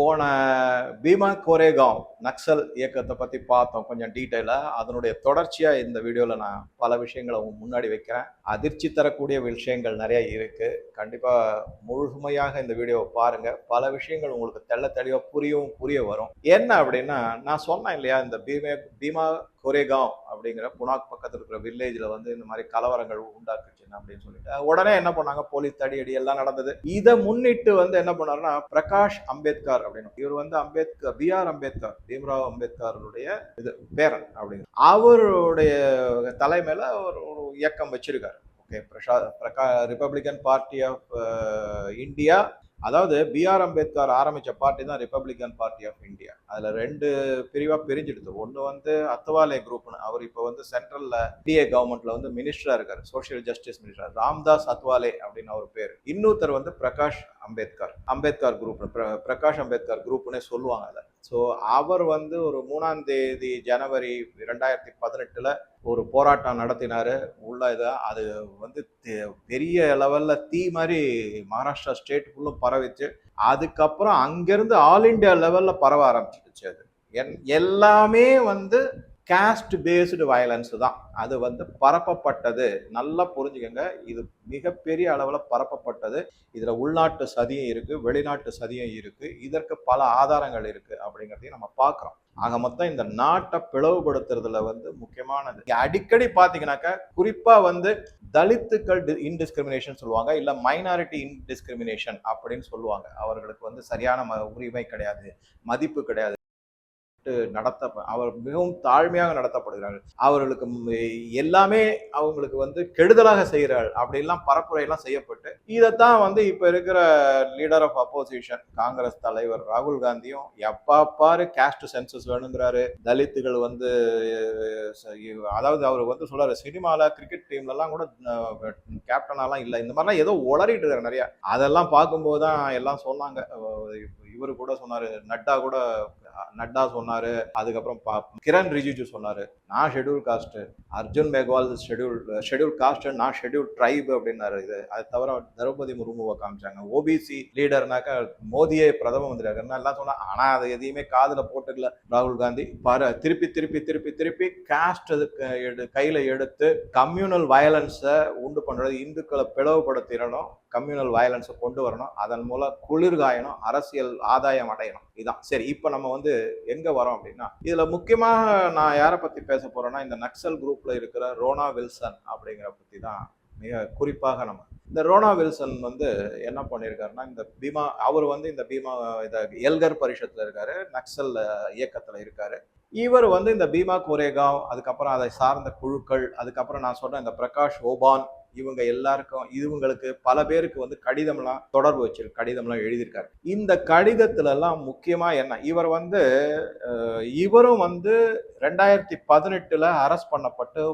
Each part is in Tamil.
போன பீமா கோரேகாவ். நக்சல் இயக்கத்தை பற்றி பார்த்தோம் கொஞ்சம் டீட்டெயிலாக அதனுடைய தொடர்ச்சியாக இந்த வீடியோவில் நான் பல விஷயங்களை உங்க முன்னாடி வைக்கிறேன். அதிர்ச்சி தரக்கூடிய விஷயங்கள் நிறைய இருக்குது கண்டிப்பாக முழுமையாக இந்த வீடியோவை பாருங்கள் பல விஷயங்கள் உங்களுக்கு தெள்ள தெளிவாக புரியும் புரிய வரும். என்ன அப்படின்னா நான் சொன்னேன் இல்லையா இந்த பீமே பீமா கோரேகாவ் அப்படிங்கிற புனாக் பக்கத்தில் இருக்கிற வில்லேஜில் வந்து இந்த மாதிரி கலவரங்கள் உண்டாக்குச்சுன்னு அப்படின்னு சொல்லிட்டு உடனே என்ன பண்ணாங்க போலீஸ் தடியடி எல்லாம் நடந்தது. இதை முன்னிட்டு வந்து என்ன பண்ணாருன்னா பிரகாஷ் அம்பேத்கர் அப்படின்னு. இவர் வந்து அம்பேத்கர் பி ஆர் அம்பேத்கர். பீம்ராவ் அம்பேத்கருடைய இது பேரன் அப்படிங்கிற அவருடைய தலைமையில் ஒரு ஒரு இயக்கம் வச்சிருக்காரு. ஓகே பிரசா பிரகா ரிப்பப்ளிகன் பார்ட்டி ஆஃப் இந்தியா அதாவது பிஆர் அம்பேத்கர் ஆரம்பிச்ச பார்ட்டி தான் ரிப்பப்ளிகன் பார்ட்டி ஆஃப் இந்தியா அதில் ரெண்டு பிரிவாக பிரிஞ்சிடுது. ஒன்று வந்து அத்வாலே குரூப்னு அவர் இப்போ வந்து சென்ட்ரலில் டிஏ கவர்மெண்ட்டில் வந்து மினிஸ்டராக இருக்கார். Social justice minister Ramdas Athawale அப்படின்னு அவர் பேர். இன்னொருத்தர் வந்து பிரகாஷ் அம்பேத்கர் அம்பேத்கர் குரூப் பிரகாஷ் அம்பேத்கர் குரூப்னே சொல்லுவாங்க அதை ஸோ அவர் வந்து ஒரு மூணாம் தேதி ஜனவரி ரெண்டாயிரத்தி பதினெட்டில் ஒரு போராட்டம் நடத்தினார். உள்ள இதை அது வந்து தெ- பெரிய லெவலில் தீ மாதிரி மகாராஷ்டிரா ஸ்டேட்டுக்குள்ளும் பரவிச்சு அதுக்கப்புறம் அங்கேருந்து ஆல் இந்தியா லெவலில் பரவ ஆரம்பிச்சிடுச்சு அது. என் எல்லாமே வந்து கேஸ்ட் பேஸ்டு வயலன்ஸ் தான். அது வந்து பரப்பப்பட்டது. நல்லா புரிஞ்சுக்கங்க. இது மிகப்பெரிய அளவில் பரப்பப்பட்டது. இதில் உள்நாட்டு சதியும் இருக்குது வெளிநாட்டு சதியும் இருக்குது இதற்கு பல ஆதாரங்கள் இருக்குது அப்படிங்கிறதையும் நம்ம பார்க்குறோம். ஆக மொத்தம் இந்த நாட்டை பிளவுபடுத்துறதுல வந்து முக்கியமானது. அடிக்கடி பார்த்தீங்கன்னாக்கா குறிப்பாக வந்து தலித்துக்கள் இன்டிஸ்கிரிமினேஷன் சொல்லுவாங்க. இல்லை மைனாரிட்டி இன்டிஸ்கிரிமினேஷன் அப்படின்னு சொல்லுவாங்க. அவர்களுக்கு வந்து சரியான ம- உரிமை கிடையாது. மதிப்பு கிடையாது. நடத்த அவர் மிகவும் தாழ்மையாக நடத்தப்படுகிறார்கள் அவர்களுக்கு எல்லாமே அவங்களுக்கு வந்து கெடுதலாக செய்கிறார்கள் அப்படிலாம் பரப்புரையெல்லாம் செய்யப்பட்டு இதைத்தான் வந்து இப்ப இருக்கிற லீடர் ஆஃப் அப்போசிஷன் காங்கிரஸ் தலைவர் ராகுல் காந்தியும் எப்பா பாரு கேஸ்ட் சென்சஸ் வேணுங்கிறாரு. தலித்துகள் வந்து ச- அதாவது அவர் வந்து சொல்றாரு சினிமால கிரிக்கெட் டீம்ல எல்லாம் கூட கேப்டனாலாம் இல்லை. இந்த மாதிரிலாம் ஏதோ உளறிட்டு இருக்காரு நிறைய. அதெல்லாம் பார்க்கும்போது தான் எல்லாம் சொன்னாங்க. இவர் கூட சொன்னாரு நட்டா கூட நட்டா சொன்னாரு அதுக்கப்புறம் பா- கிரண் ரிஜிஜு சொன்னாரு நான் schedule caste Arjun Meghwal schedule schedule caste நான் ஷெட்யூல் ட்ரைப் அப்படின்னாரு. இது அது தவிர திரௌபதி முர்முவை காமிச்சாங்க. ஓபிசி லீடர்னாக்க மோடியே பிரதம மந்திரி எல்லாம் சொன்னா ஆனா அது எதையுமே காதுல போட்டுக்கல ராகுல் காந்தி. பாரு திருப்பி திருப்பி திருப்பி திருப்பி காஸ்ட் கையில எடுத்து கம்யூனல் வயலன்ஸை உண்டு பண்றது இந்துக்களை பிளவுபடுத்திடணும் கம்யூனல் வயலன்ஸை கொண்டு வரணும். அதன் மூலம் குளிர்காயணும் அரசியல் ஆதாயம் அடையணும். இதுதான் சரி இப்போ நம்ம வந்து எங்க வரோம் அப்படின்னா இதுல முக்கியமாக நான் யாரை பத்தி பேச போறேன்னா இந்த நக்சல் குரூப்ல இருக்கிற ரோனா வில்சன் அப்படிங்கிற பத்தி தான் மிக குறிப்பாக நம்ம. இந்த ரோனா வில்சன் வந்து என்ன பண்ணியிருக்காருன்னா இந்த பீமா அவர் வந்து இந்த பீமா இந்த எல்கர் பரிஷத்தில் இருக்காரு நக்சல் இயக்கத்தில் இருக்காரு. இவர் வந்து இந்த பீமா கோரேகாவ் அதுக்கப்புறம் அதை சார்ந்த குழுக்கள் அதுக்கப்புறம் நான் சொன்ன இந்த பிரகாஷ் ஓபான் இவங்க எல்லாருக்கும் இவங்களுக்கு பல பேருக்கு வந்து கடிதம்லாம் தொடர்பு வச்சிருக்கு கடிதம்லாம் எழுதியிருக்காரு. இந்த கடிதத்துலலாம் முக்கியமாக என்ன? இவர் வந்து இவரும் வந்து ரெண்டாயிரத்தி பதினெட்டில் அரெஸ்ட் பண்ணப்பட்டு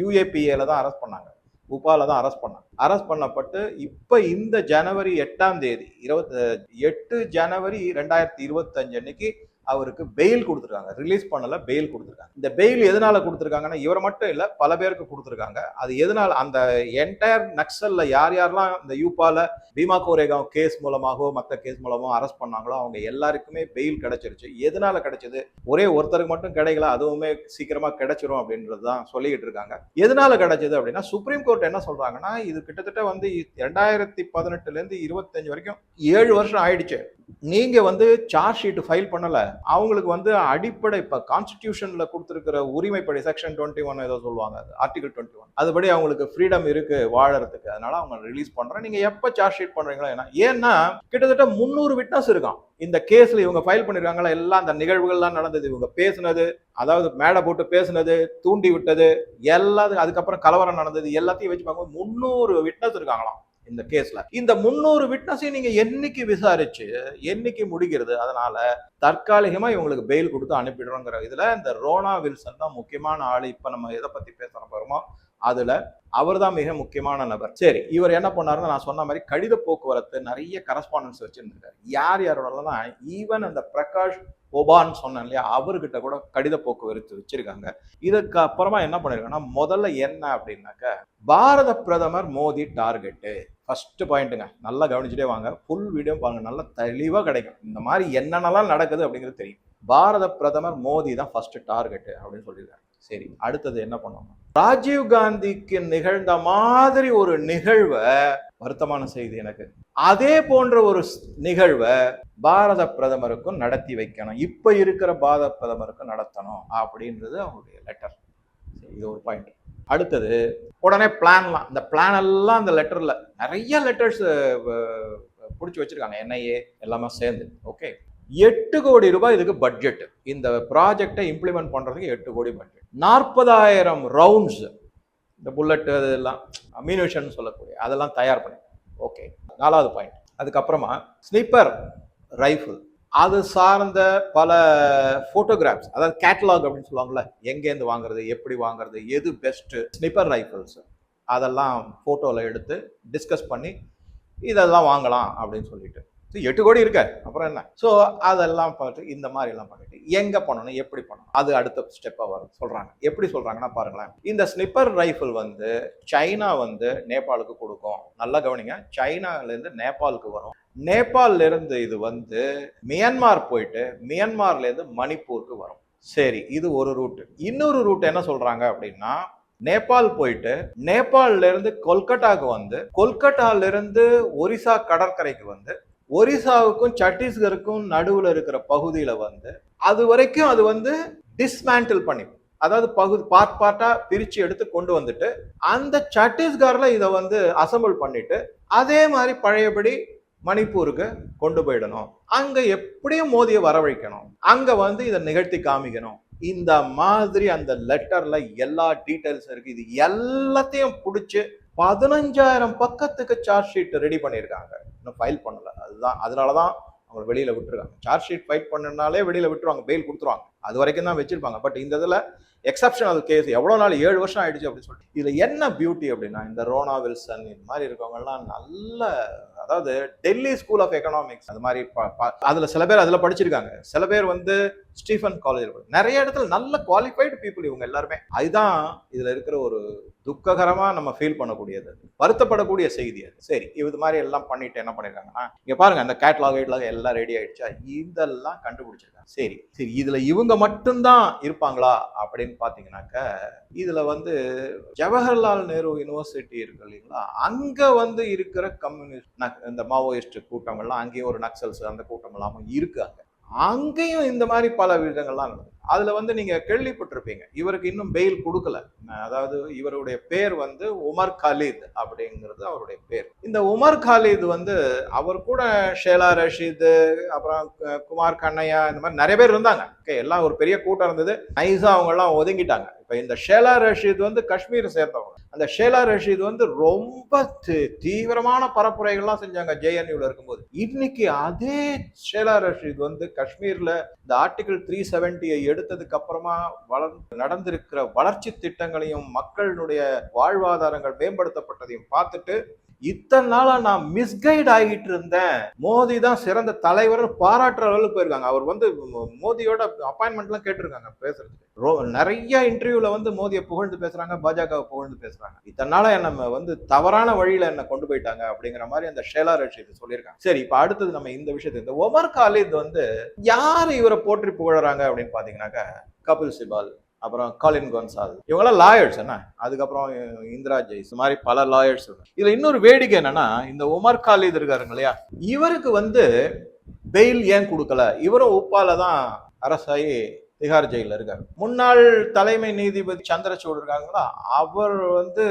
யூஏபிஏல தான் அரெஸ்ட் பண்ணாங்க. உபால தான் அரெஸ்ட் பண்ணாங்க. அரெஸ்ட் பண்ணப்பட்டு இப்போ இந்த ஜனவரி எட்டாம் தேதி இருபத்தி எட்டு ஜனவரி ரெண்டாயிரத்தி இருபத்தஞ்சு அன்னைக்கு அவருக்கு பெயில் கொடுத்துருக்காங்க. ரிலீஸ் பண்ணல பெயில் கொடுத்துருக்காங்க. இந்த பெயில் எதனால கொடுத்துருக்காங்கன்னா இவரை மட்டும் இல்லை பல பேருக்கு கொடுத்துருக்காங்க. அது எதனால அந்த என்டையர் நக்சல்ல யார் யாரெல்லாம் இந்த யூபால பீமா கோரேகாவ் கேஸ் மூலமாகவோ மற்ற கேஸ் மூலமாக அரெஸ்ட் பண்ணாங்களோ அவங்க எல்லாருக்குமே பெயில் கிடைச்சிருச்சு. எதனால கிடைச்சது? ஒரே ஒருத்தருக்கு மட்டும் கிடைக்கல அதுவுமே சீக்கிரமா கிடைச்சிரும் அப்படின்றது தான் சொல்லிக்கிட்டு இருக்காங்க. எதனால கிடைச்சது அப்படின்னா சுப்ரீம் கோர்ட் என்ன சொல்றாங்கன்னா இது கிட்டத்தட்ட வந்து ரெண்டாயிரத்தி பதினெட்டுல இருந்து இருபத்தஞ்சு வரைக்கும் ஏழு வருஷம் ஆயிடுச்சு. நீங்க வந்து சார்ஜ் ஷீட் ஃபைல் பண்ணல. அவங்களுக்கு வந்து அடிப்படை இப்ப கான்ஸ்டிடியூஷன்ல கொடுத்துருக்கிற உரிமைப்படி செக்ஷன் டுவெண்ட்டி ஒன் ஏதோ சொல்லுவாங்க ஆர்டிகல் டுவெண்ட்டி ஒன் அதுபடி அவங்களுக்கு ஃப்ரீடம் இருக்கு வாழறதுக்கு. அதனால அவங்க ரிலீஸ் பண்றேன். நீங்க எப்ப சார்ஜ் ஷீட் பண்றீங்களா ஏன்னா ஏன்னா கிட்டத்தட்ட முந்நூறு விட்னஸ் இருக்கான். இந்த கேஸ்ல இவங்க ஃபைல் பண்ணிருக்காங்களா? எல்லாம் அந்த நிகழ்வுகள்லாம் நடந்தது. இவங்க பேசுனது அதாவது மேடை போட்டு பேசுனது தூண்டி விட்டது எல்லாத்துக்கும் அதுக்கப்புறம் கலவரம் நடந்தது எல்லாத்தையும் வச்சு பார்க்கும்போது முந்நூறு விட்னஸ் இருக்காங்களாம். இந்த கேஸ்ல. இந்த முந்நூறு விட்னஸையும் நீங்க என்னைக்கு விசாரிச்சு என்னைக்கு முடிக்கிறது அதனால தற்காலிகமா இவங்களுக்கு பெயில் கொடுத்து அனுப்பிடுறோங்கிற இதுல இந்த ரோனா வில்சன் தான் முக்கியமான ஆள். இப்ப நம்ம எதை பத்தி பேசுறோம் பாருமோ? அதுல அவர் தான் மிக முக்கியமான நபர். சரி இவர் என்ன பண்ணாருன்னு நான் சொன்ன மாதிரி கடித போக்குவரத்து நிறைய கரஸ்பாண்டன்ஸ் வச்சிருந்திருக்காரு. யார் யாரோடலாம் ஈவன் அந்த பிரகாஷ் ஒபான்னு சொன்னேன் இல்லையா அவர்கிட்ட கூட கடித போக்குவரத்து வச்சிருக்காங்க. இதுக்கு அப்புறமா என்ன பண்ணிருக்காங்கன்னா முதல்ல என்ன அப்படின்னாக்க பாரத பிரதமர் மோடி டார்கெட்டு. ஃபஸ்ட்டு பாயிண்ட்டுங்க நல்லா கவனிச்சுட்டே வாங்க. ஃபுல் வீடியோ பாருங்க. நல்லா தெளிவாக கிடைக்கும். இந்த மாதிரி என்னென்னலாம் நடக்குது அப்படிங்கிறது தெரியும். பாரத பிரதமர் மோடி தான் ஃபர்ஸ்ட் டார்கெட்டு அப்படின்னு சொல்லியிருக்காங்க சரி அடுத்தது என்ன பண்ணுவாங்க? ராஜீவ் காந்திக்கு நிகழ்ந்த மாதிரி ஒரு நிகழ்வை வருத்தமான செய்தி எனக்கு. அதே போன்ற ஒரு ஸ்- நிகழ்வை பாரத பிரதமருக்கும் நடத்தி வைக்கணும். இப்போ இருக்கிற பாரத பிரதமருக்கும் நடத்தணும் அப்படின்றது அவங்களுடைய லெட்டர் இது ஒரு பாயிண்ட் அடுத்தது உடனே பிளான்லாம் இந்த பிளான் எல்லாம் அந்த லெட்டரில் நிறைய லெட்டர்ஸ் பிடிச்சி வச்சிருக்காங்க. என்ஐஏ எல்லாமே சேர்ந்து. ஓகே எட்டு கோடி ரூபாய் இதுக்கு பட்ஜெட் இந்த ப்ராஜெக்டை இம்ப்ளிமெண்ட் பண்ணுறதுக்கு எட்டு கோடி பட்ஜெட் நாற்பதாயிரம் ரவுண்ட்ஸ் இந்த புல்லட் அதெல்லாம் அம்யூனேஷன் சொல்லக்கூடிய அதெல்லாம் தயார் பண்ணி. ஓகே நாலாவது பாயிண்ட் அதுக்கப்புறமா ஸ்னிப்பர் ரைஃபிள் அது சார்ந்த பல ஃபோட்டோகிராஃப்ஸ் அதாவது கேட்டலாக் அப்படின்னு சொல்லுவாங்கள்ல எங்கேருந்து வாங்குறது எப்படி வாங்குறது எது பெஸ்ட்டு ஸ்னிப்பர் ரைஃபிள்ஸ் அதெல்லாம் ஃபோட்டோவில் எடுத்து டிஸ்கஸ் பண்ணி இதெல்லாம் வாங்கலாம் அப்படின்னு சொல்லிட்டு. ஸோ எட்டு கோடி இருக்க அப்புறம் என்ன? ஸோ அதெல்லாம் பார்த்து இந்த மாதிரி எல்லாம் பண்ணிட்டு எங்கே பண்ணணும் எப்படி பண்ணணும் அது அடுத்த ஸ்டெப்பாக வரும். சொல்கிறாங்க எப்படி சொல்கிறாங்கன்னா பாருங்களேன். இந்த ஸ்னிப்பர் ரைஃபிள் வந்து சைனா வந்து நேபாளுக்கு கொடுக்கும். நல்லா கவனிங்க சைனாலேருந்து நேபாளுக்கு வரும். நேபாள்ல இருந்து இது வந்து மியான்மார் போயிட்டு மியான்மார்லேருந்து மணிப்பூருக்கு வரும். சரி இது ஒரு ரூட்டு. இன்னொரு ரூட் என்ன சொல்றாங்க அப்படின்னா நேபாள் போயிட்டு நேபாளில இருந்து கொல்கட்டாவுக்கு வந்து கொல்கட்டால இருந்து ஒரிசா கடற்கரைக்கு வந்து ஒரிசாவுக்கும் சத்தீஸ்கருக்கும் நடுவில் இருக்கிற பகுதியில் வந்து அது வரைக்கும் அது வந்து டிஸ்மேண்டில் பண்ணி அதாவது பகுதி பார்ட் பார்ட்டாக பிரித்து எடுத்து கொண்டு வந்துட்டு அந்த சத்தீஸ்கரில் இதை வந்து அசம்பிள் பண்ணிட்டு அதே மாதிரி பழையபடி மணிப்பூருக்கு கொண்டு போயிடணும். அங்க எப்படியும் மோதியை வரவழைக்கணும். அங்க வந்து இதை நிகழ்த்தி காமிக்கணும். இந்த மாதிரி அந்த லெட்டர்ல எல்லா டீட்டெயில்ஸ் இருக்கு. இது எல்லாத்தையும் பிடிச்சி பதினஞ்சாயிரம் பக்கத்துக்கு சார்ஜ் ஷீட் ரெடி பண்ணியிருக்காங்க. இன்னும் ஃபைல் பண்ணல. அதுதான். அதனாலதான் அவங்க வெளியில் விட்டுருக்காங்க. சார்ஜ் ஷீட் ஃபைட் பண்ணனாலே வெளியில் விட்டுருவாங்க பெயில் கொடுத்துருவாங்க. அது வரைக்கும் தான் வச்சிருப்பாங்க. பட் இந்த இதில் எக்ஸப்ஷனல் கேஸ் எவ்வளோ நாள்? ஏழு வருஷம் ஆயிடுச்சு அப்படின்னு சொல்லிட்டு. இதில் என்ன பியூட்டி அப்படின்னா இந்த ரோனா வில்சன் இந்த மாதிரி இருக்கவங்கலாம் நல்ல அதாவது டெல்லி ஸ்கூல் ஆஃப் எக்கனாமிக்ஸ் அது மாதிரி ப- சில பேர் அதில் படிச்சிருக்காங்க. சில பேர் வந்து ஸ்டீஃபன் காலேஜ் நிறைய இடத்துல நல்ல குவாலிஃபைடு பீப்புள் இவங்க எல்லாருமே. அதுதான் இதில் இருக்கிற ஒரு துக்ககரமாக நம்ம ஃபீல் பண்ணக்கூடியது வருத்தப்படக்கூடிய செய்தி அது. சரி இது மாதிரி எல்லாம் பண்ணிட்டு என்ன பண்ணிருக்காங்கன்னா இங்கே பாருங்க அந்த கேட்லாக் கேட்லாக் எல்லாம் ரெடி ஆயிடுச்சா? இதெல்லாம் கண்டுபிடிச்சிருக்காங்க. சரி சரி இதில் இவங்க மட்டும்தான் இருப்பாங்களா அப்படின்னு பார்த்தீங்கன்னாக்க இதில் வந்து ஜவஹர்லால் நேரு யூனிவர்சிட்டி இருக்கு இல்லைங்களா? அங்கே வந்து இருக்கிற கம்யூனிஸ்ட் இந்த மாவோயிஸ்ட் கூட்டங்கள்லாம் அங்கேயும் ஒரு நக்சல்ஸ் அந்த கூட்டம் எல்லாமும் இருக்கு அங்கேயும் இந்த மாதிரி பல விதங்கள்லாம் நடக்குது. அதில் வந்து நீங்கள் கேள்விப்பட்டிருப்பீங்க. இவருக்கு இன்னும் பெயில் கொடுக்கல. அதாவது இவருடைய பேர் வந்து உமர் காலித் அப்படிங்கிறது அவருடைய பேர். இந்த உமர் காலித் வந்து அவர் கூட ஷேலா ரஷீது அப்புறம் குமார் கண்ணையா இந்த மாதிரி நிறைய பேர் இருந்தாங்க. ஓகே எல்லாம் ஒரு பெரிய கூட்டம் இருந்தது. நைஸாக அவங்கெல்லாம் ஒதுங்கிட்டாங்க. இப்போ இந்த ஷேலா ரஷீத் வந்து காஷ்மீர் சேர்ந்தவங்க. அந்த ஷேலா ரஷீத் வந்து ரொம்ப தீவிரமான பரப்புரைகள்லாம் செஞ்சாங்க ஜேஎன்யூல இருக்கும்போது. இன்னைக்கு அதே ஷேலா ரஷீத் வந்து காஷ்மீர்ல இந்த ஆர்டிகல் த்ரீ செவன்டியை எடுத்ததுக்கு அப்புறமா வளர்ந்து நடந்திருக்கிற வளர்ச்சி திட்டங்களையும் மக்களுடைய வாழ்வாதாரங்கள் மேம்படுத்தப்பட்டதையும் பார்த்துட்டு இத்தனை நாளா நான் மிஸ்கைட் ஆகிட்டு இருந்தேன். மோடி தான் சிறந்த தலைவர் பாராட்டுற அளவுக்கு போயிருக்காங்க. அவர் வந்து மோதியோட மோடியோட அப்பாயின்மெண்ட்லாம் கேட்டிருக்காங்க பேசுறதுக்கு. ரோ- நிறைய இன்டர்வியூல வந்து மோதியை புகழ்ந்து பேசுறாங்க பாஜகவை புகழ்ந்து பேசுறாங்க. இத்தனை நாளா என்ன வந்து தவறான வழியில என்ன கொண்டு போயிட்டாங்க அப்படிங்கிற மாதிரி அந்த ஷேலா ரஷீத் சொல்லியிருக்காங்க. சரி இப்ப அடுத்தது நம்ம இந்த விஷயத்தை இந்த ஒமர் காலித் வந்து யார் இவரை போற்றி புகழறாங்க அப்படின்னு பாத்தீங்கன்னாக்கா கபில் சிபால். அப்புறம் காலின் கொன்சால் இவங்களாம் லாயர்ஸ் என்ன? அதுக்கப்புறம் இந்திரா ஜெய்ஸ். இந்த மாதிரி பல லாயர்ஸ் இதுல இன்னொரு வேடிக்கை என்னன்னா இந்த உமர் காலித் இருக்காருங்க இல்லையா? இவருக்கு வந்து பெயில் ஏன் கொடுக்கல? இவரும் உப்பால தான் அரசாயி திகார் ஜெயில இருக்காரு. முன்னாள் தலைமை நீதிபதி சந்திரசூட் இருக்காங்களா? அவர் வந்து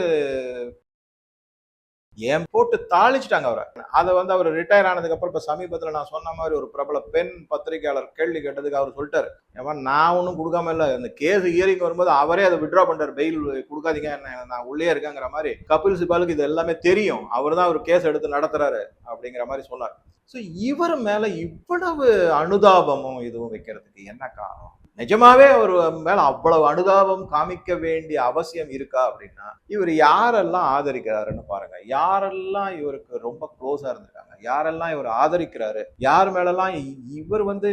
ஏன் போட்டு தாளிச்சிட்டாங்க அவரை. அதை வந்து அவர் ரிட்டையர் ஆனதுக்கு அப்புறம் இப்ப சமீபத்துல நான் சொன்ன மாதிரி ஒரு பிரபல பெண் பத்திரிகையாளர் கேள்வி கேட்டதுக்கு அவர் சொல்லிட்டாரு. ஏமா நான் ஒன்றும் கொடுக்காம இல்லை. அந்த கேஸ் ஹியரிங் வரும்போது அவரே அதை விட்ரா பண்றாரு பெயில் கொடுக்காதீங்க. என்ன நான் உள்ளே இருக்கேங்கிற மாதிரி கபில் சிபாலுக்கு இது எல்லாமே தெரியும். அவர் தான் அவர் கேஸ் எடுத்து நடத்துறாரு. அப்படிங்கிற மாதிரி சொன்னார். ஸோ இவர் மேல இவ்வளவு அனுதாபமும் இதுவும் வைக்கிறதுக்கு என்ன காரணம்? நிஜமாவே அவர் மேல அவ்வளவு அனுதாபம் காமிக்க வேண்டிய அவசியம் இருக்கா அப்படின்னா இவர் யாரெல்லாம் ஆதரிக்கிறாருன்னு பாருங்க. யாரெல்லாம் இவருக்கு ரொம்ப க்ளோஸா இருந்திருக்காங்க? யாரெல்லாம் இவர் ஆதரிக்கிறாரு? யார் மேலெல்லாம் இ- இவர் வந்து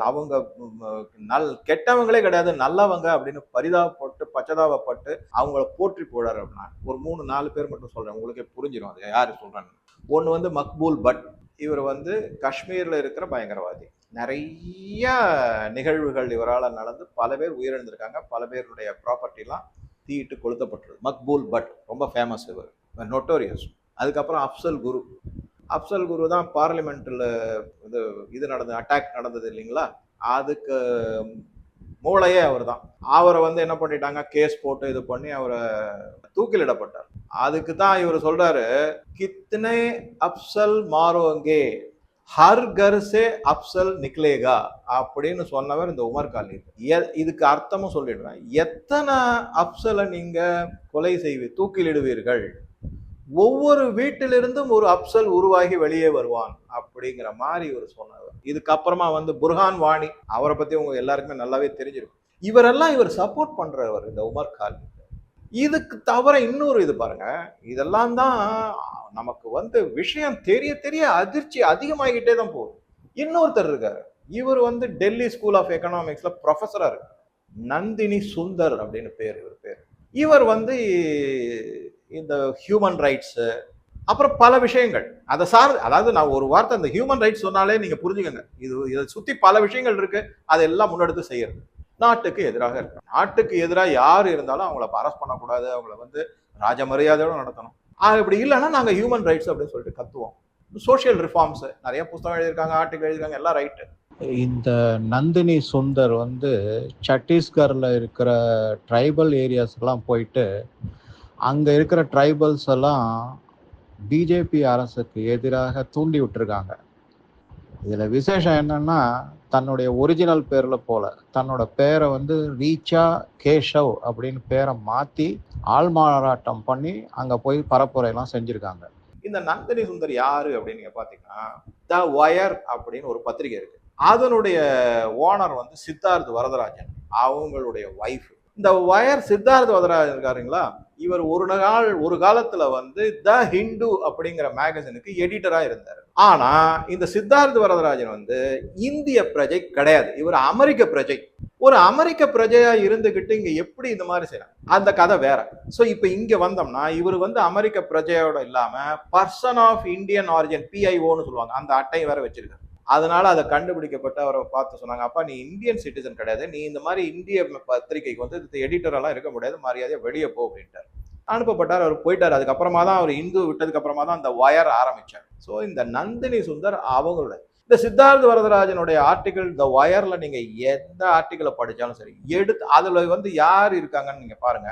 அவங்க நல் கெட்டவங்களே கிடையாது நல்லவங்க அப்படின்னு பரிதாபப்பட்டு பச்சதாபப்பட்டு அவங்கள போற்றி போடுறாரு அப்படின்னா ஒரு மூணு நாலு பேர் மட்டும் சொல்றேன். உங்களுக்கே புரிஞ்சிடும் அது யாரு சொல்றாங்க ஒன்று வந்து மக்பூல் பட் இவர் வந்து காஷ்மீரில் இருக்கிற பயங்கரவாதி. நிறைய நிகழ்வுகள் இவரால் நடந்து பல பேர் உயிரிழந்திருக்காங்க. பல பேருடைய ப்ராப்பர்ட்டிலாம் தீயிட்டு கொளுத்தப்பட்டது மக்பூல் பட் ரொம்ப ஃபேமஸ் இவர். நொட்டோரியஸ் அதுக்கப்புறம் அப்சல் குரு. அப்சல் குரு தான் பார்லிமெண்ட்டில் இது இது நடந்தது அட்டாக் நடந்தது இல்லைங்களா? அதுக்கு மூளையே அவர் தான். அவரை வந்து என்ன பண்ணிட்டாங்க? கேஸ் போட்டு இது பண்ணி அவரை தூக்கிலிடப்பட்டார். அதுக்கு தான் இவர் சொல்றாரு கித்னே அப்சல் மாரோங்கே ஹர் கர்சே அப்சல் நிக்லேகா அப்படின்னு சொன்னவர் இந்த உமர் காலித் எ- இதுக்கு அர்த்தமும் சொல்லிடுறேன். எத்தனை அப்சலை நீங்கள் கொலை செய்வி தூக்கிலிடுவீர்கள்? ஒவ்வொரு வீட்டிலிருந்தும் ஒரு அப்சல் உருவாகி வெளியே வருவான் அப்படிங்கிற மாதிரி இவர் சொன்னவர் இதுக்கப்புறமா வந்து புர்ஹான் வாணி அவரை பற்றி உங்க எல்லாருக்குமே நல்லாவே தெரிஞ்சிருக்கும். இவரெல்லாம் இவர் சப்போர்ட் பண்றவர் இந்த உமர் காலித் இதுக்கு தவிர இன்னொரு இது பாருங்க. இதெல்லாம் தான் நமக்கு வந்து விஷயம் தெரிய தெரிய அதிர்ச்சி அதிகமாகிட்டே தான் போகுது. இன்னொருத்தர் இருக்காரு. இவர் வந்து டெல்லி ஸ்கூல் ஆஃப் எக்கனாமிக்ஸ்ல ப்ரொஃபஸரா இருக்கு நந்தினி சுந்தர் அப்படின்னு பேர் இவர் பேர். இவர் வந்து இந்த ஹியூமன் ரைட்ஸு அப்புறம் பல விஷயங்கள். அதை சார் அதாவது நான் ஒரு வார்த்தை அந்த ஹியூமன் ரைட்ஸ் சொன்னாலே நீங்கள் புரிஞ்சுக்கங்க. இது இதை சுற்றி பல விஷயங்கள் இருக்குது அதெல்லாம் முன்னெடுத்து செய்யறது. நாட்டுக்கு எதிராக இருக்கணும் நாட்டுக்கு எதிராக யார் இருந்தாலும் அவங்கள பரஸ் பண்ணக்கூடாது அவங்கள வந்து ராஜ மரியாதையோடு நடத்தணும். அது இப்படி இல்லைன்னா நாங்கள் ஹியூமன் ரைட்ஸ் அப்படின்னு சொல்லிட்டு கத்துவோம். சோஷியல் ரிஃபார்ம்ஸ் நிறைய புஸ்தகம் எழுதியிருக்காங்க ஆர்டிகல் எழுதியிருக்காங்க எல்லாம் ரைட்டு இந்த நந்தினி சுந்தர் வந்து சத்தீஸ்கரில் இருக்கிற ட்ரைபல் ஏரியாஸ்க்கெல்லாம் போயிட்டு அங்கே இருக்கிற ட்ரைபல்ஸ் எல்லாம் பிஜேபி அரசுக்கு எதிராக தூண்டி விட்டுருக்காங்க. இதுல விசேஷம் என்னன்னா தன்னுடைய ஒரிஜினல் பேர்ல போல தன்னோட பேரை வந்து ரீச்சா கேஷவ் அப்படின்னு பேரை மாத்தி ஆள்மாறாட்டம் பண்ணி அங்க போய் பரப்புரையெல்லாம் செஞ்சிருக்காங்க. இந்த நந்தினி சுந்தர் யாரு அப்படின்னு நீங்க பாத்தீங்கன்னா த ஒயர் அப்படின்னு ஒரு பத்திரிகை இருக்கு. அதனுடைய ஓனர் வந்து சித்தார்த் வரதராஜன் அவங்களுடைய ஒய்ஃப் இந்த ஒயர் சித்தார்த் வரதராஜன் இருக்காருங்களா இவர் ஒரு நாள் ஒரு காலத்துல வந்து த ஹிந்து அப்படிங்கிற மேகசினுக்கு எடிட்டரா இருந்தார். ஆனா இந்த சித்தார்த் வரதராஜன் வந்து இந்திய பிரஜை கிடையாது. இவர் அமெரிக்க பிரஜை. ஒரு அமெரிக்க பிரஜையா இருந்துகிட்டு இங்க எப்படி இந்த மாதிரி செய்யலாம் அந்த கதை வேற. ஸோ இப்போ இங்க வந்தோம்னா இவர் வந்து அமெரிக்க பிரஜையோட இல்லாம பர்சன் ஆஃப் இந்தியன் ஆரிஜின் பிஐஓன்னு சொல்லுவாங்க. அந்த அட்டையை வேற வச்சிருக்காரு. அதனால அதை கண்டுபிடிக்கப்பட்டு அவரை பார்த்து சொன்னாங்க. அப்பா நீ இந்தியன் சிட்டிசன் கிடையாது. நீ இந்த மாதிரி இந்திய பத்திரிகைக்கு வந்து இந்த எடிட்டரெல்லாம் இருக்க முடியாது. மரியாதையை வெளியே போ அப்படின்ட்டார். அனுப்பப்பட்டார். அவர் போயிட்டார். அதுக்கப்புறமா தான் அவர் இந்து விட்டதுக்கு அப்புறமா தான் அந்த ஒயர் ஆரம்பிச்சார். ஸோ இந்த நந்தினி சுந்தர் அவங்களோட இந்த சித்தார்த்த வரதராஜனுடைய ஆர்டிகல் இந்த ஒயர்ல நீங்க எந்த ஆர்டிகளை படிச்சாலும் சரி எடுத்து அதுல வந்து யார் இருக்காங்கன்னு நீங்க பாருங்க.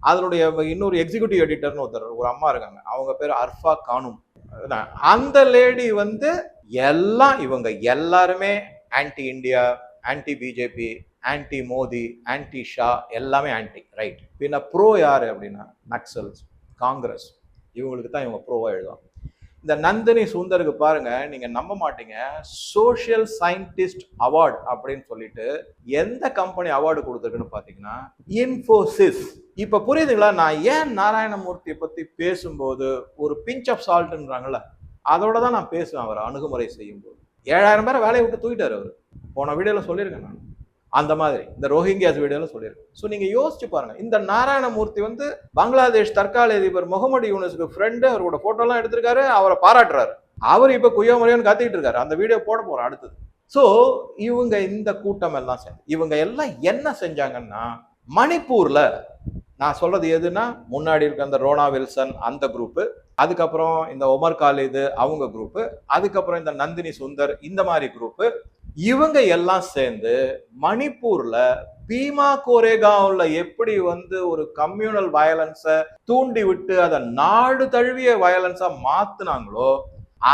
அதனுடைய இன்னொரு எக்ஸிக்யூட்டிவ் எடிட்டர்னு ஒருத்தர் ஒரு அம்மா இருக்காங்க. அவங்க பேர் அர்ஃபா கானும். அந்த லேடி வந்து எல்லாம் இவங்க எல்லாருமே anti India anti BJP anti Modi anti Shah எல்லாமே ஆன்டி ரைட் பின்ன ப்ரோ யார் அப்படின்னா நக்சல்ஸ் காங்கிரஸ் இவங்களுக்கு தான் இவங்க ப்ரோவாக எழுதுவாங்க. இந்த நந்தினி சுந்தருக்கு பாருங்க நீங்க நம்ப மாட்டீங்க. சோஷியல் சயின்டிஸ்ட் அவார்டு அப்படின்னு சொல்லிட்டு எந்த கம்பெனி அவார்டு கொடுத்துருக்குன்னு பாத்தீங்கன்னா இன்ஃபோசிஸ் இப்ப புரியுதுங்களா? நான் ஏன் நாராயணமூர்த்தியை பத்தி பேசும்போது ஒரு பிஞ்ச் ஆஃப் சால்ட்ன்றாங்கல்ல அதோட தான் நான் பேசுவேன் அவர் அணுகுமுறை செய்யும்போது. ஏழாயிரம் பேரை வேலையை விட்டு தூக்கிட்டார் அவர். போன வீடியோவில் சொல்லியிருக்கேன் நான். அந்த மாதிரி இந்த ரோஹிங்கியாஸ் வீடியோவில் சொல்லியிருக்கேன். ஸோ நீங்கள் யோசிச்சு பாருங்கள் இந்த நாராயணமூர்த்தி வந்து பங்களாதேஷ் தற்கால அதிபர் முகமது யூனுஸுக்கு ஃப்ரெண்டு அவரோட ஃபோட்டோலாம் எடுத்திருக்காரு அவரை பாராட்டுறாரு. அவர் இப்போ குய்யோமுறையோன்னு கத்திக்கிட்டு இருக்காரு. அந்த வீடியோ போட போறோம் அடுத்தது. ஸோ இவங்க இந்த கூட்டம் எல்லாம் சேர்ந்து இவங்க எல்லாம் என்ன செஞ்சாங்கன்னா மணிப்பூரில் நான் சொல்றது எதுனா முன்னாடி இருக்க அந்த ரோனா வில்சன் அந்த குரூப்பு அதுக்கப்புறம் இந்த ஒமர் காலிது அவங்க குரூப்பு அதுக்கப்புறம் இந்த நந்தினி சுந்தர் இந்த மாதிரி குரூப்பு இவங்க எல்லாம் சேர்ந்து மணிப்பூர்ல பீமா கோரேகாவில் எப்படி வந்து ஒரு கம்யூனல் வயலன்ஸை தூண்டி விட்டு அதை நாடு தழுவிய வயலன்ஸா மாத்துனாங்களோ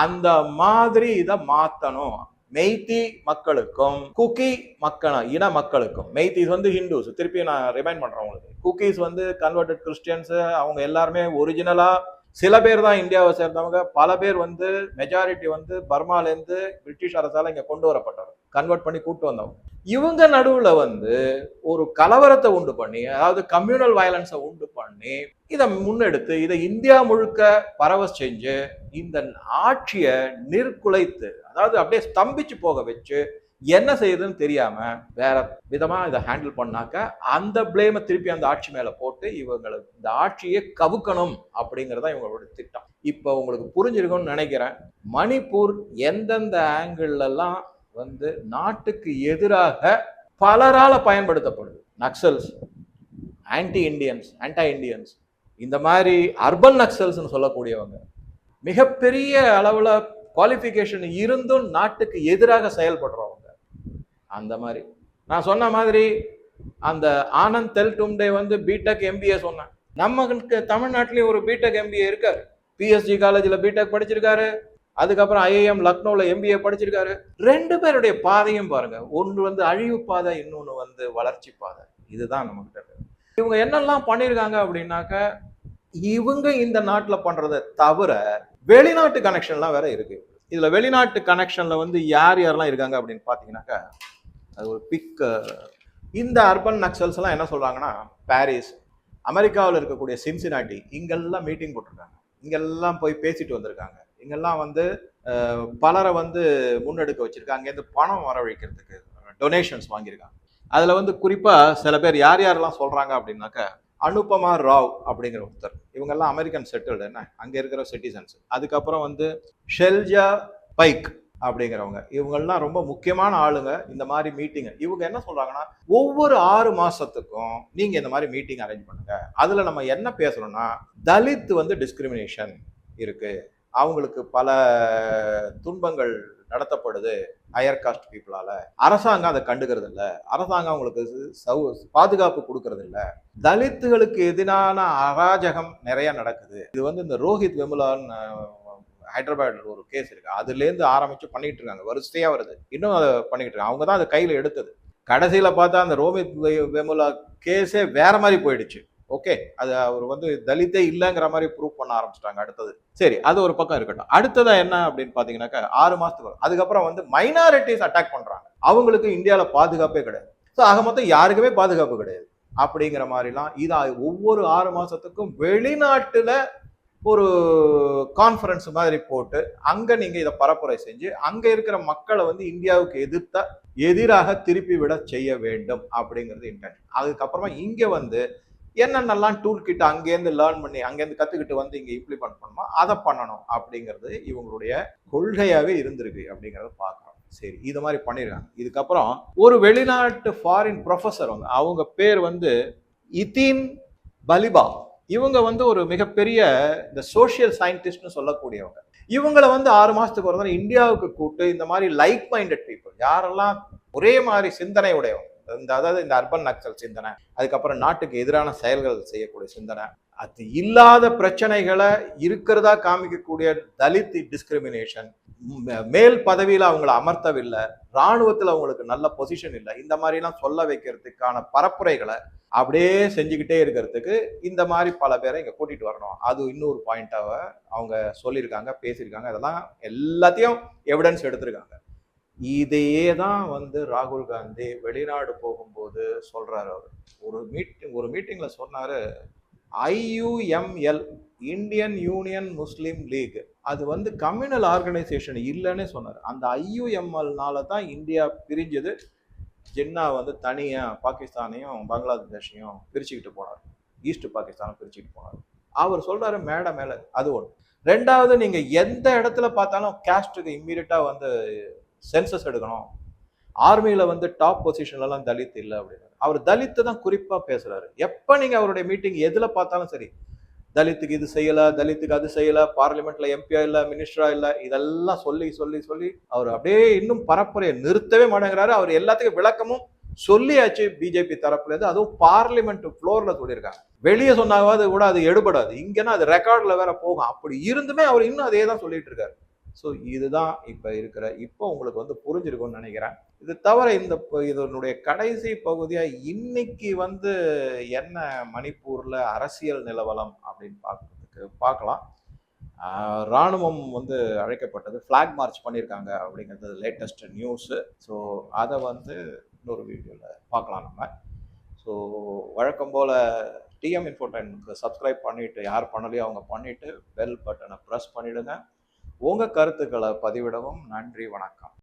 அந்த மாதிரி இதை மாத்தணும். மெய்தி மக்களுக்கும் குக்கி மக்கள் இன மக்களுக்கும் மெய்தீஸ் வந்து ஹிந்துஸ் திருப்பி நான் ரிமைண்ட் பண்றேன் உங்களுக்கு. குக்கீஸ் வந்து கன்வெர்டட் கிறிஸ்டியன்ஸ் அவங்க எல்லாருமே ஒரிஜினலா சில பேர் தான் இந்தியாவை சேர்ந்தவங்க. பல பேர் வந்து மெஜாரிட்டி வந்து பர்மாலேருந்து பிரிட்டிஷ் அரசால இங்க கொண்டு வரப்பட்டவர். கன்வெர்ட் பண்ணி கூட்டு வந்தவங்க இவங்க நடுவில் வந்து ஒரு கலவரத்தை உண்டு பண்ணி அதாவது கம்யூனல் வயலன்ஸை உண்டு பண்ணி இதை முன்னெடுத்து இதை இந்தியா முழுக்க பரவ செஞ்சு இந்த ஆட்சியை நிற்குலைத்து அதாவது அப்படியே ஸ்தம்பிச்சு போக வச்சு என்ன செய்யுதுன்னு தெரியாம வேற விதமா இதை ஹேண்டில் பண்ணாக்க அந்த பிளேமை திருப்பி அந்த ஆட்சி மேல போட்டு இவங்களுக்கு இந்த ஆட்சியை கவுக்கணும் அப்படிங்கறத இவங்களோட திட்டம். இப்போ உங்களுக்கு புரிஞ்சிருக்கும்னு நினைக்கிறேன். மணிப்பூர் எந்தெந்த ஆங்கிள் எல்லாம் வந்து நாட்டுக்கு எதிராக பலரால் பயன்படுத்தப்படுது. Naxals anti Indians anti Indians இந்த மாதிரி அர்பன் நக்சல்ஸ்னு சொல்லக்கூடியவங்க. மிகப்பெரிய அளவில் குவாலிஃபிகேஷன் இருந்தும் நாட்டுக்கு எதிராக செயல்படுறவங்க. அந்த மாதிரி. நான் சொன்ன மாதிரி அந்த ஆனந்த் தெல் டும்டே வந்து பிடெக் எம்பிஏ சொன்னேன். நமக்கு தமிழ்நாட்டிலேயும் ஒரு பிடெக் எம்பிஏ இருக்காரு. பிஎஸ்ஜி காலேஜில் பிடெக் படிச்சிருக்காரு. அதுக்கப்புறம் ஐஏஎம் லக்னோவில் எம்பிஏ படிச்சிருக்காரு. ரெண்டு பேருடைய பாதையும் பாருங்க. ஒன்று வந்து அழிவு பாதை இன்னொன்று வந்து வளர்ச்சி பாதை. இதுதான் நம்மகிட்ட இவங்க என்னெல்லாம் பண்ணியிருக்காங்க அப்படின்னாக்க இவங்க இந்த நாட்டில் பண்ணுறத தவிர வெளிநாட்டு கனெக்ஷன்லாம் வேற இருக்கு. இதில் வெளிநாட்டு கனெக்ஷனில் வந்து யார் யாரெல்லாம் இருக்காங்க அப்படின்னு பார்த்தீங்கன்னாக்கா அது ஒரு பிக் இந்த அர்பன் நக்சல்ஸ் எல்லாம் என்ன சொல்கிறாங்கன்னா பாரிஸ் அமெரிக்காவில் இருக்கக்கூடிய சின்சினாட்டி இங்கெல்லாம் மீட்டிங் போட்டிருக்காங்க. இங்கெல்லாம் போய் பேசிட்டு வந்திருக்காங்க. இங்கெல்லாம் வந்து பலரை வந்து முன்னெடுக்க வச்சிருக்காங்க. அங்கேருந்து பணம் வரவழைக்கிறதுக்கு டொனேஷன்ஸ் வாங்கியிருக்காங்க. அதில் வந்து குறிப்பாக சில பேர் யார் யாரெல்லாம் சொல்கிறாங்க அப்படின்னாக்க அனுபமா ராவ் அப்படிங்கிற ஒருத்தர். இவங்கெல்லாம் அமெரிக்கன் செட்டில்டு என்ன? அங்கே இருக்கிற சிட்டிசன்ஸ் அதுக்கப்புறம் வந்து ஷெல்ஜா பைக் அப்படிங்கிறவங்க. இவங்கெல்லாம் ரொம்ப முக்கியமான ஆளுங்க. இந்த மாதிரி மீட்டிங் இவங்க என்ன சொல்கிறாங்கன்னா ஒவ்வொரு ஆறு மாதத்துக்கும் நீங்கள் இந்த மாதிரி மீட்டிங் அரேஞ்ச் பண்ணுங்கள் அதில் நம்ம என்ன பேசுகிறோன்னா தலித் வந்து டிஸ்கிரிமினேஷன் இருக்குது அவங்களுக்கு பல துன்பங்கள் நடத்தப்படுது ஹையர் காஸ்ட் பீப்புளால அரசாங்கம் அதை கண்டுக்கிறது இல்லை அரசாங்கம் அவங்களுக்கு சௌ- பாதுகாப்பு கொடுக்கறது இல்லை தலித்துகளுக்கு எதிரான அராஜகம் நிறைய நடக்குது. இது வந்து இந்த ரோஹித் வெமுலான்னு ஹைதராபாத்ல ஒரு கேஸ் இருக்கு. அதுலேருந்து ஆரம்பிச்சு பண்ணிட்டு இருக்காங்க. வரிசையா வருது. இன்னும் அதை பண்ணிட்டு இருக்காங்க. அவங்க தான் அதை கையில் எடுத்தது. கடைசியில் பார்த்தா அந்த ரோஹித் வெமுலா கேஸே வேற மாதிரி போயிடுச்சு. ஓகே அது அவர் வந்து தலித்தே இல்லைங்கிற மாதிரி ப்ரூவ் பண்ண ஆரம்பிச்சிட்டாங்க அடுத்தது. சரி அது ஒரு பக்கம் இருக்கட்டும். அடுத்ததா என்ன அப்படின்னு பாத்தீங்கன்னாக்கா ஆறு மாசத்துக்கு வரும். அதுக்கப்புறம் வந்து மைனாரிட்டிஸ் அட்டாக் பண்றாங்க. அவங்களுக்கு இந்தியாவில் பாதுகாப்பே கிடையாது. ஸோ ஆக மொத்தம் யாருக்குமே பாதுகாப்பு கிடையாது. அப்படிங்கிற மாதிரிலாம் இதை ஒவ்வொரு ஆறு மாசத்துக்கும் வெளிநாட்டுல ஒரு கான்ஃபரன்ஸ் மாதிரி போட்டு அங்க நீங்க இதை பரப்புரை செஞ்சு அங்க இருக்கிற மக்களை வந்து இந்தியாவுக்கு எதிர்த்த எதிராக திருப்பி விட செய்ய வேண்டும் அப்படிங்கிறது இன்டென்ஷன் அதுக்கப்புறமா இங்க வந்து என்னென்னலாம் டூல் கிட்ட அங்கேருந்து லேர்ன் பண்ணி அங்கேருந்து கற்றுக்கிட்டு வந்து இங்கே இம்ப்ளிமெண்ட் பண்ணணுமோ அதை பண்ணணும் அப்படிங்கிறது இவங்களுடைய கொள்கையாகவே இருந்திருக்கு அப்படிங்கிறத பார்க்குறோம். சரி இது மாதிரி பண்ணிடுறாங்க இதுக்கப்புறம் ஒரு வெளிநாட்டு ஃபாரின் ப்ரொஃபஸர் வந்து அவங்க பேர் வந்து இத்தீன் பலிபா. இவங்க வந்து ஒரு மிகப்பெரிய இந்த சோஷியல் சயின்டிஸ்ட்னு சொல்லக்கூடியவங்க. இவங்கள வந்து ஆறு மாதத்துக்கு ஒரு தடவை இந்தியாவுக்கு கூட்டு இந்த மாதிரி லைக் மைண்டட் பீப்புள் யாரெல்லாம் ஒரே மாதிரி சிந்தனை உடையவங்க இந்த அதாவது இந்த அர்பன் நக்சல் சிந்தனை அதுக்கப்புறம் நாட்டுக்கு எதிரான செயல்கள் செய்யக்கூடிய சிந்தனை அது இல்லாத பிரச்சனைகளை இருக்கிறதா காமிக்கக்கூடிய தலித் டிஸ்கிரிமினேஷன் மேல் பதவியில் அவங்கள அமர்த்தவில்லை இராணுவத்தில் அவங்களுக்கு நல்ல பொசிஷன் இல்லை இந்த மாதிரிலாம் சொல்ல வைக்கிறதுக்கான பரப்புரைகளை அப்படியே செஞ்சுக்கிட்டே இருக்கிறதுக்கு இந்த மாதிரி பல பேரை இங்கே கூட்டிகிட்டு வரணும். அது இன்னொரு பாயிண்ட்டாக அவங்க சொல்லியிருக்காங்க பேசியிருக்காங்க அதெல்லாம் எல்லாத்தையும் எவிடன்ஸ் எடுத்திருக்காங்க. இதையே தான் வந்து ராகுல் காந்தி வெளிநாடு போகும்போது சொல்கிறாரு அவர். ஒரு மீட்டிங் ஒரு மீட்டிங்கில் சொன்னார் IUML Indian Union Muslim League அது வந்து கம்யூனல் ஆர்கனைசேஷன் இல்லைன்னே சொன்னார். அந்த ஐயுஎம்எல்னால தான் இந்தியா பிரிஞ்சது. ஜின்னா வந்து தனியாக பாகிஸ்தானையும் பங்களாதேஷையும் பிரிச்சுக்கிட்டு போனார். ஈஸ்ட் பாகிஸ்தானை பிரிச்சுக்கிட்டு போனார். அவர் சொல்கிறாரு மேடை மேலே. அது ஒன்று ரெண்டாவது நீங்கள் எந்த இடத்துல பார்த்தாலும் கேஸ்ட்டுக்கு இம்மீடியட்டாக வந்து சென்சஸ் எடுக்கணும். ஆர்மியில் வந்து டாப் பொசிஷன்லலாம் தலித் இல்லை அப்படின்னு அவர் தலித்து தான் குறிப்பாக பேசுகிறாரு எப்போ நீங்கள் அவருடைய மீட்டிங் எதில் பார்த்தாலும் சரி தலித்துக்கு இது செய்யல தலித்துக்கு அது செய்யலை பார்லிமெண்ட்டில் எம்பியா இல்லை மினிஸ்டரா இல்லை இதெல்லாம் சொல்லி சொல்லி சொல்லி அவர் அப்படியே இன்னும் பரப்புரையை நிறுத்தவே மாட்டேங்கிறாரு. அவர் எல்லாத்துக்கும் விளக்கமும் சொல்லியாச்சு பிஜேபி தரப்புலேருந்து அதுவும் பார்லிமெண்ட் ஃப்ளோரில் சொல்லியிருக்காங்க. வெளியே சொன்னாவது கூட அது எடுபடாது. இங்கன்னா அது ரெக்கார்டில் வேற போகும். அப்படி இருந்துமே அவர் இன்னும் அதே தான் சொல்லிட்டு இருக்காரு. ஸோ இதுதான் இப்போ இருக்கிற இப்போ உங்களுக்கு வந்து புரிஞ்சிருக்கும்னு நினைக்கிறேன். இது தவிர இந்த இதனுடைய கடைசி பகுதியாக இன்னைக்கு வந்து என்ன மணிப்பூரில் அரசியல் நிலவரம் அப்படின்னு பார்க்கறதுக்கு பார்க்கலாம். இராணுவம் ராணுவம் வந்து அழைக்கப்பட்டது ஃப்ளாக் மார்ச் பண்ணியிருக்காங்க அப்படிங்கிறது லேட்டஸ்ட் நியூஸு ஸோ அதை வந்து இன்னொரு வீடியோவில் பார்க்கலாம் நம்ம. ஸோ வழக்கம் போல் டிஎம் இன்ஃபோர்டைனுக்கு சப்ஸ்கிரைப் பண்ணிவிட்டு யார் பண்ணலையோ அவங்க பண்ணிவிட்டு பெல் பட்டனை ப்ரெஸ் பண்ணிவிடுங்க உங்கள் கருத்துக்களை பதிவிடவும் நன்றி வணக்கம்.